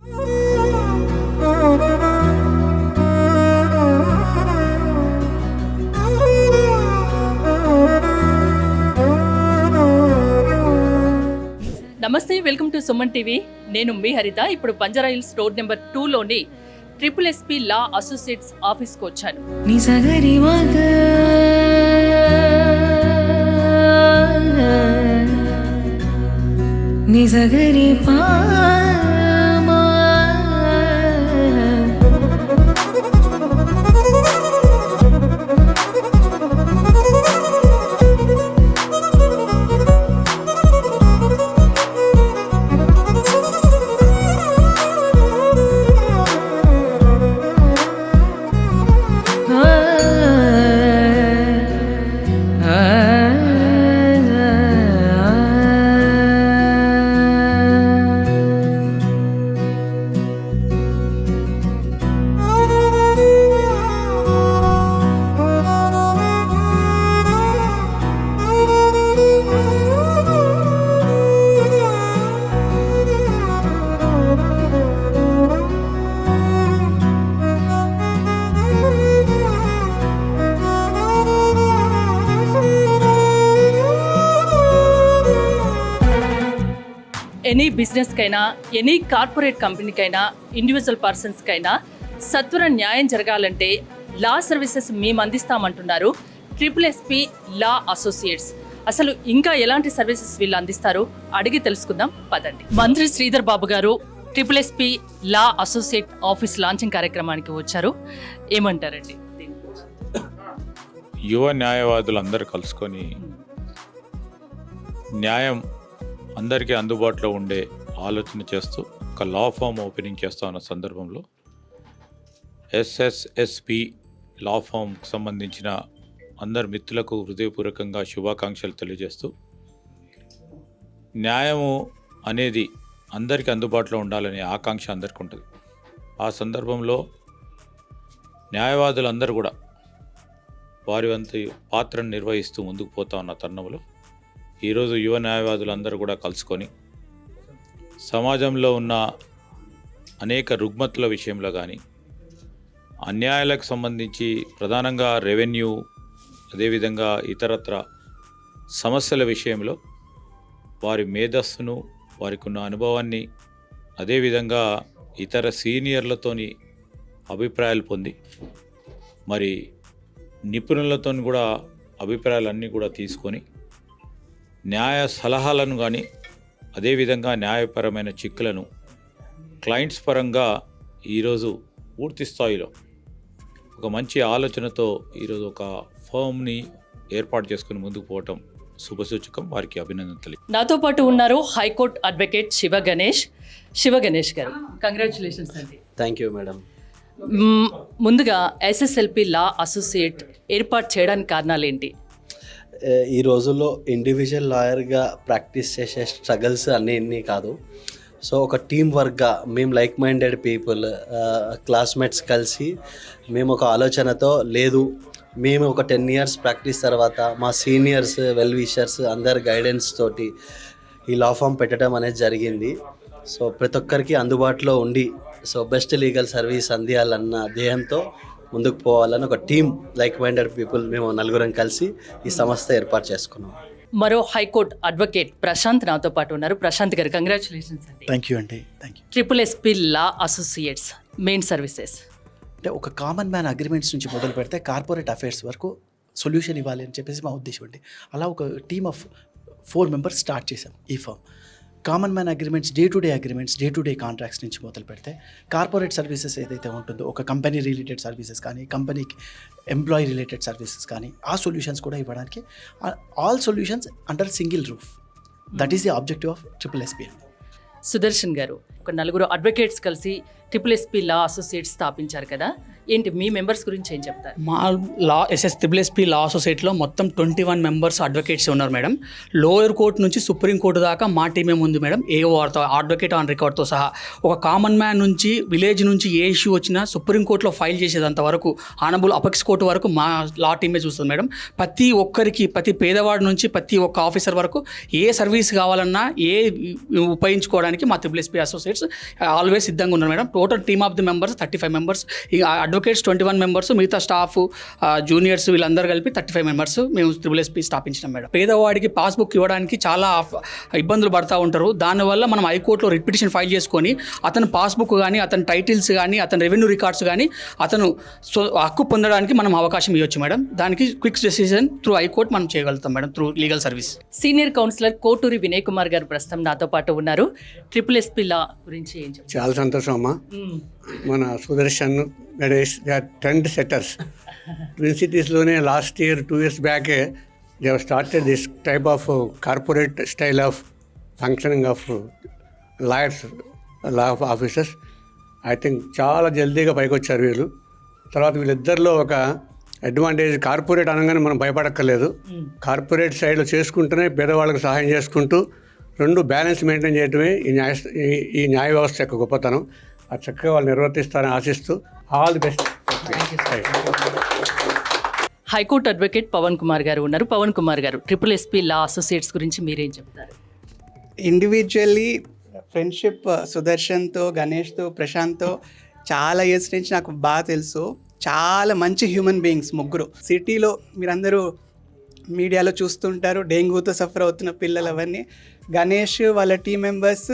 నమస్తే welcome to Suman TV. నేను మీ హరిత. ఇప్పుడు పంజరాయిల్ store number టూలోని triple S P law associates ఆఫీస్కి వచ్చాను. నిజగరి పా. ఎనీ బిజినెస్కైనా ఎనీ కార్పొరేట్ కంపెనీకైనా ఇండివిజువల్ పర్సన్స్కైనా సత్వర న్యాయం జరగాలంటే లా సర్వీసెస్ మేము అందిస్తామంటున్నారు. Triple S P law associates అసలు ఇంకా ఎలాంటి సర్వీసెస్ వీళ్ళు అందిస్తారు? అడిగి తెలుసుకుందాం. పదండి. మంత్రి శ్రీధర్ బాబు గారు triple S P law associate office launching కార్యక్రమానికి వచ్చారు. ఏమంటారండి? యువ న్యాయవాదులు అందరూ కలుసుకొని న్యాయం అందరికీ అందుబాటులో ఉండే ఆలోచన చేస్తూ ఒక లా ఫామ్ ఓపెనింగ్ చేస్తా ఉన్న సందర్భంలో ఎస్ఎస్ఎస్పి లా ఫామ్కి సంబంధించిన అందరి మిత్రులకు హృదయపూర్వకంగా శుభాకాంక్షలు తెలియజేస్తూ న్యాయము అనేది అందరికీ అందుబాటులో ఉండాలనే ఆకాంక్ష అందరికీ ఉంటుంది. ఆ సందర్భంలో న్యాయవాదులందరూ కూడా వారి వంతు పాత్రను నిర్వహిస్తూ ముందుకు పోతా ఉన్న తరుణంలో ఈరోజు యువ న్యాయవాదులందరూ కూడా కలుసుకొని సమాజంలో ఉన్న అనేక రుగ్మతుల విషయంలో కానీ అన్యాయాలకు సంబంధించి ప్రధానంగా రెవెన్యూ అదేవిధంగా ఇతరత్ర సమస్యల విషయంలో వారి మేధస్సును వారికి ఉన్న అనుభవాన్ని అదేవిధంగా ఇతర సీనియర్లతోని అభిప్రాయాలు పొంది మరి నిపుణులతో కూడా అభిప్రాయాలన్నీ కూడా తీసుకొని న్యాయ సలహాలను కానీ అదేవిధంగా న్యాయపరమైన చిక్కులను క్లయింట్స్ పరంగా ఈరోజు పూర్తి స్థాయిలో ఒక మంచి ఆలోచనతో ఈరోజు ఒక ఫర్మ్ని ఏర్పాటు చేసుకుని ముందుకు పోవటం శుభసూచకం. వారికి అభినందన తెలియ నాతో పాటు ఉన్నారు high court advocate Shiva Ganesh. Shiva Ganesh గారు. కంగ్రాచులేషన్స్ అండి. థ్యాంక్ యూ మేడం ముందుగా ఎస్ఎస్ఎల్పి లా అసోసియేట్ ఏర్పాటు చేయడానికి కారణాలు ఏంటి ఈ రోజుల్లో ఇండివిజువల్ లాయర్గా ప్రాక్టీస్ చేసే స్ట్రగల్స్ అన్నీ ఇన్ని కాదు. సో ఒక టీం వర్క్గా మేము లైక్ మైండెడ్ పీపుల్ క్లాస్మేట్స్ కలిసి మేము ఒక ఆలోచనతో లేదు మేము ఒక టెన్ ఇయర్స్ ప్రాక్టీస్ తర్వాత మా సీనియర్స్ వెల్ విషర్స్ అందరి గైడెన్స్ తోటి ఈ లా ఫామ్ పెట్టడం అనేది జరిగింది. సో ప్రతి ఒక్కరికి అందుబాటులో ఉండి సో బెస్ట్ లీగల్ సర్వీస్ అందియాలన్న ధ్యేయంతో ముందుకు పోవాలని ఒక టీం లైక్ మైండెడ్ పీపుల్ మేము నలుగురం కలిసి ఈ సంస్థ ఏర్పాటు చేసుకున్నాం. మరో హైకోర్టు అడ్వకేట్ ప్రశాంత్ నాతో పాటు ఉన్నారు. ప్రశాంత్ గారు కంగ్రాచులేషన్స్ అండి. థ్యాంక్ యూ అండి. Thank you triple S P law associates main services అంటే ఒక కామన్ మ్యాన్ అగ్రిమెంట్స్ నుంచి మొదలు పెడితే కార్పొరేట్ అఫైర్స్ వరకు సొల్యూషన్ ఇవ్వాలి అని చెప్పేసి మా ఉద్దేశం అండి. అలా ఒక team of four members start చేసాం ఈ firm common man agreements day to day agreements day to day contracts నుంచి మొదలు పెడితే కార్పొరేట్ సర్వీసెస్ ఏదైతే ఉంటుందో ఒక కంపెనీ రిలేటెడ్ సర్వీసెస్ కానీ కంపెనీకి ఎంప్లాయీ రిలేటెడ్ సర్వీసెస్ కానీ ఆ సొల్యూషన్స్ కూడా ఇవ్వడానికి all solutions under single roof. That is the objective of triple SPL Sudarshan గారు ఒక నలుగురు అడ్వకేట్స్ కలిసి ట్రిపుల్ ఎస్పీ లా అసోసియేట్స్ స్థాపించారు కదా? ఏంటి మీ మెంబర్స్ గురించి ఏం చెప్తారు? మా లా ఎస్ఎస్ త్రిబుల్ఎస్పి లా సొసైటీలో మొత్తం ట్వంటీ వన్ మెంబర్స్ అడ్వకేట్స్ ఉన్నారు మేడం. లోయర్ కోర్టు నుంచి సుప్రీం కోర్టు దాకా మా టీమే ఉంది మేడం ఏ వార్త అడ్వకేట్ ఆన్ రికార్డ్తో సహా. ఒక కామన్ మ్యాన్ నుంచి విలేజ్ నుంచి ఏ ఇష్యూ వచ్చినా సుప్రీం కోర్టులో ఫైల్ చేసేదంత వరకు ఆనబుల్ అపెక్స్ కోర్టు వరకు మా లా టీమే చూస్తుంది మేడం. ప్రతి ఒక్కరికి ప్రతి పేదవాడి నుంచి ప్రతి ఒక్క ఆఫీసర్ వరకు ఏ సర్వీస్ కావాలన్నా ఏ ఉపయోగించుకోవడానికి మా త్రిబుల్ఎస్పి అసోసియేట్స్ ఆల్వేస్ సిద్ధంగా ఉన్నారు madam. Total team of the members thirty five members advocates twenty one members మిగతా స్టాఫ్ జూనియర్స్ వీళ్ళందరూ కలిపి థర్టీ ఫైవ్ మెంబర్స్ మేము త్రిబుల్ ఎస్పీ స్థాపించినాం మేడం. పేదవాడికి పాస్బుక్ ఇవ్వడానికి చాలా ఇబ్బందులు పడతా ఉంటారు. దానివల్ల మనం హైకోర్టులో రిట్ పిటిషన్ ఫైల్ చేసుకొని అతను పాస్బుక్ కానీ అతని టైటిల్స్ కానీ అతని రెవెన్యూ రికార్డ్స్ కానీ అతను సో హక్కు పొందడానికి మనం అవకాశం ఇవ్వచ్చు మేడం. దానికి క్విక్ డెసిజన్ త్రూ హైకోర్టు మనం చేయగలుగుతాం madam through legal service. Senior councillor Koturi Vinay Kumar గారు ప్రస్తుతం నాతో పాటు ఉన్నారు. ట్రిపుల్ ఎస్పీ లా గురించి ఏం చెప్తారు చాలా సంతోషం అమ్మా. మన Sudarshan Ganesh they are trend setters. Twin సిటీస్లోనే last year two years బ్యాకే they started this type of corporate style of functioning of lawyers law of officers I think చాలా జల్దీగా పైకి వచ్చారు వీళ్ళు. తర్వాత వీళ్ళిద్దరిలో ఒక అడ్వాంటేజ్ కార్పొరేట్ అనగానే మనం భయపడక్కర్లేదు. కార్పొరేట్ సైడ్లో చేసుకుంటూనే పేదవాళ్ళకి సహాయం చేసుకుంటూ రెండు బ్యాలెన్స్ మెయింటైన్ చేయడమే ఈ న్యాయ ఈ న్యాయ వ్యవస్థ యొక్క గొప్పతనం. అది చక్కగా వాళ్ళు నిర్వర్తిస్తారని ఆశిస్తూ all the best. High court advocate Pavan Kumar గారు ఉన్నారు. పవన్ కుమార్ గారు ట్రిపుల్ ఎస్పీ లా అసోసియేట్స్ గురించి మీరేం చెప్తారు? ఇండివిజువల్లీ ఫ్రెండ్షిప్ సుదర్శన్తో గణేష్తో ప్రశాంత్తో చాలా ఇయర్స్ నుంచి నాకు బాగా తెలుసు. చాలా మంచి హ్యూమన్ బీయింగ్స్ ముగ్గురు. సిటీలో మీరందరూ మీడియాలో చూస్తుంటారు. డెంగ్యూతో సఫర్ అవుతున్న పిల్లలు అవన్నీ. గణేష్ వాళ్ళ టీం మెంబర్స్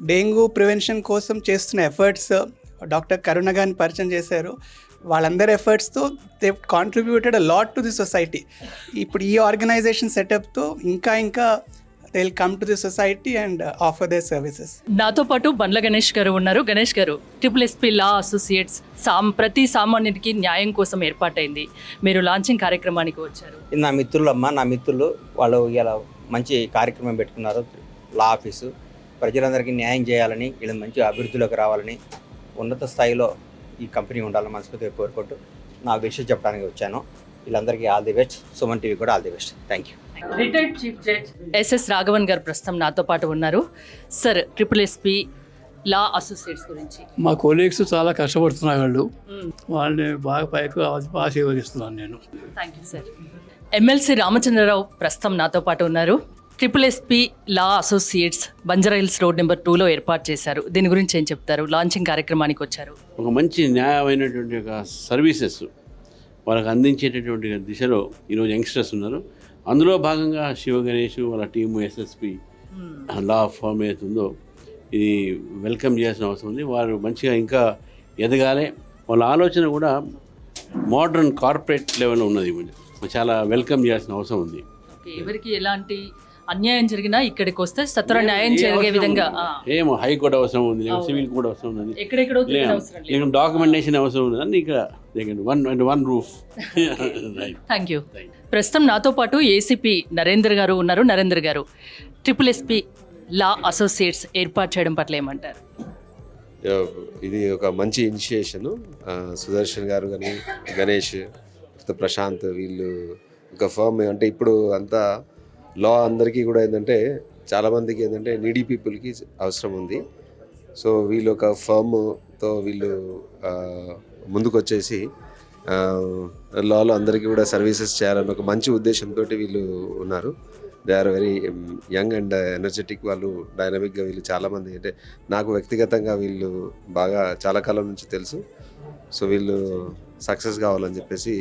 డెంగ్యూ ప్రివెన్షన్ కోసం చేస్తున్న ఎఫర్ట్స్ డాక్టర్ కరుణ గారిని పరిచయం చేశారు. వాళ్ళందరి ఎఫర్ట్స్తో they contributed a lot to the society. ఇప్పుడు ఈ ఆర్గనైజేషన్ సెటప్తో ఇంకా ఇంకా they will come to the society and offer their services నాతో పాటు బండ్ల గణేష్ గారు ఉన్నారు. గణేష్ గారు ట్రిపుల్ ఎస్పీ లా అసోసియేట్స్ సామ్ ప్రతి సామాన్యుడికి న్యాయం కోసం ఏర్పాటైంది. మీరు లాంచింగ్ కార్యక్రమానికి వచ్చారు. ఇది నా మిత్రులమ్మ నా మిత్రులు వాళ్ళు ఇలా మంచి కార్యక్రమం పెట్టుకున్నారు. లా ఆఫీసు ప్రజలందరికీ న్యాయం చేయాలని వీళ్ళు మంచి అభివృద్ధిలోకి రావాలని ఉన్నత స్థాయిలో ఈ కంపెనీ ఉండాలని మనస్ఫూర్తిగా కోరుకుంటూ నా విషయం చెప్పడానికి వచ్చాను. వీళ్ళందరికీ all the best. Suman TV కూడా all the best. Thank you retired chief judge SS Raghavan గారు ప్రస్తుతం నాతో పాటు ఉన్నారు. Sir triple SP law associates గురించి. మా కొలీగ్స్ చాలా కష్టపడుతున్నారు వాళ్ళు. వాళ్ళని బాగా పైకి బాగా సేవరిస్తున్నాను నేను. Thank you sir. MLC Ramachandra Rao ప్రస్తుతం నాతో పాటు ఉన్నారు. Triple SP law associates Banjara Hills road number టూలో ఏర్పాటు చేశారు. దీని గురించి ఏం చెప్తారు? లాంచింగ్ కార్యక్రమానికి వచ్చారు. ఒక మంచి న్యాయమైనటువంటి ఒక సర్వీసెస్ వాళ్ళకి అందించేటటువంటి దిశలో ఈరోజు యంగ్స్టర్స్ ఉన్నారు. అందులో భాగంగా శివ గణేష్ వాళ్ళ టీము ఎస్ఎస్పి లా ఫామ్ ఏదైతుందో ఇది వెల్కమ్ చేయాల్సిన అవసరం ఉంది. వారు మంచిగా ఇంకా ఎదగాలి. వాళ్ళ ఆలోచన కూడా మోడర్న్ కార్పొరేట్ లెవెల్లో ఉన్నది. చాలా వెల్కమ్ చేయాల్సిన అవసరం ఉంది. ఎవరికి ఎలాంటి అన్యాయం జరిగినా ఇక్కడికి వస్తే సత్వర న్యాయం జరిగే విధంగా ఏమో హైకోర్టు అవసరం ఉంది. సివిల్ కూడా అవసరం ఉంది. ఎక్కడెక్కడో లేదు. డాక్యుమెంటేషన్ అవసరం ఉంది? అన్ని ఇక్కడ one and one roof thank you ప్రస్తుతం నాతో పాటు ఏసీపీ నరేందర్ గారు ఉన్నారు. నరేందర్ గారు ట్రిపుల్ ఎస్పీ లా అసోసియేట్స్ ఏర్పాటు చేయడం పట్ల ఏమంటారు? ఇది ఒక మంచి ఇనిషియేషన్ సుదర్శన్ గారు కానీ గణేష్ ప్రశాంత్ వీళ్ళు ఒక ఫర్మ్ అంటే ఇప్పుడు అంతా లా అందరికీ కూడా ఏంటంటే చాలామందికి ఏంటంటే నీడీ పీపుల్కి అవసరం ఉంది. సో వీళ్ళు ఒక ఫర్మ్తో వీళ్ళు ముందుకొచ్చేసి ముందుకు వచ్చేసి లాలో అందరికీ కూడా సర్వీసెస్ చేయాలని ఒక మంచి ఉద్దేశంతో వీళ్ళు ఉన్నారు. They are very young and energetic వాళ్ళు డైనమిక్గా వీళ్ళు చాలామంది అంటే నాకు వ్యక్తిగతంగా వీళ్ళు బాగా చాలా కాలం నుంచి తెలుసు. సో వీళ్ళు సక్సెస్ కావాలని చెప్పేసి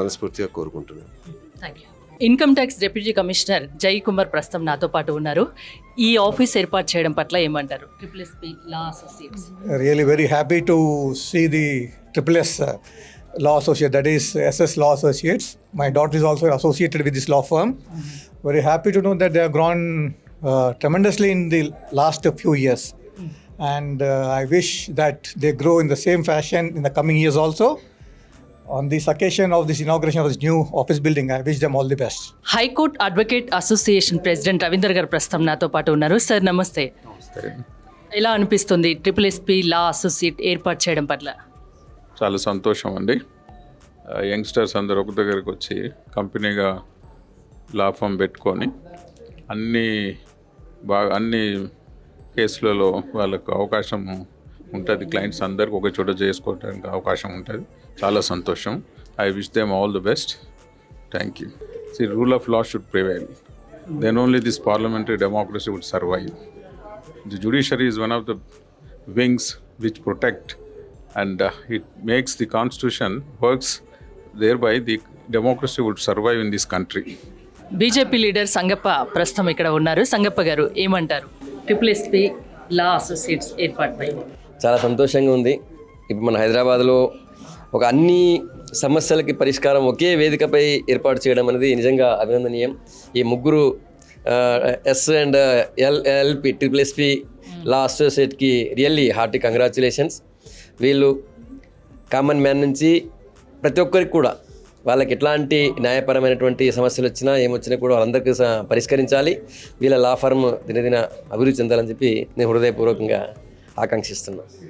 మనస్ఫూర్తిగా కోరుకుంటున్నాను. Thank you income tax deputy commissioner Jai Kumar ప్రస్తుతం నాతో పాటు ఉన్నారు. ఈ ఆఫీస్ ఏర్పాటు చేయడం పట్ల ఏమంటారు? Really very happy to see the triple S law associate that is SS law associates my daughter is also associated with this law firm very happy to know that they grown tremendously in the last few years and I wish that they grow in the same fashion in the coming years also On this occasion of this inauguration of this new office building, I wish them all the best. High court advocate association president Ravinder గారు ప్రస్తుతం నాతో పాటు ఉన్నారు. Sir నమస్తే. ఎలా అనిపిస్తుంది triple SP law associate ఏర్పాటు చేయడం పట్ల? చాలా సంతోషం అండి. యంగ్స్టర్స్ అందరు ఒక దగ్గరికి వచ్చి కంపెనీగా లా ఫామ్ పెట్టుకొని అన్ని బాగా అన్ని కేసులలో వాళ్ళకు అవకాశం ఉంటుంది. క్లయింట్స్ అందరికి ఒక చోట చేసుకోవడానికి అవకాశం ఉంటుంది. చాలా సంతోషం. I wish them all the best thank you see rule of law should prevail then only this parliamentary democracy would survive The judiciary is one of the wings which protect and uh, it makes the constitution works. Thereby, the democracy would survive in this country. BJP leader Sangappa ప్రస్తుతం ఇక్కడ ఉన్నారు. సంగప్ప గారు ఏమంటారు? Triple SP law associates ఏర్పాటుపై చాలా సంతోషంగా ఉంది. ఇప్పుడు మన హైదరాబాద్లో ఒక అన్ని సమస్యలకి పరిష్కారం ఒకే వేదికపై ఏర్పాటు చేయడం అనేది నిజంగా అభినందనీయం. ఈ ముగ్గురు S and L LP triple SP law అసోసియేట్కి really hearty congratulations. వీళ్ళు కామన్ మ్యాన్ నుంచి ప్రతి ఒక్కరికి కూడా వాళ్ళకి ఎట్లాంటి న్యాయపరమైనటువంటి సమస్యలు వచ్చినా ఏమొచ్చినా కూడా వాళ్ళందరికీ పరిష్కరించాలి. వీళ్ళ లా ఫర్మ్ దినదిన అభివృద్ధి చెందాలని చెప్పి నేను హృదయపూర్వకంగా ఆకాంక్షిస్తున్నాను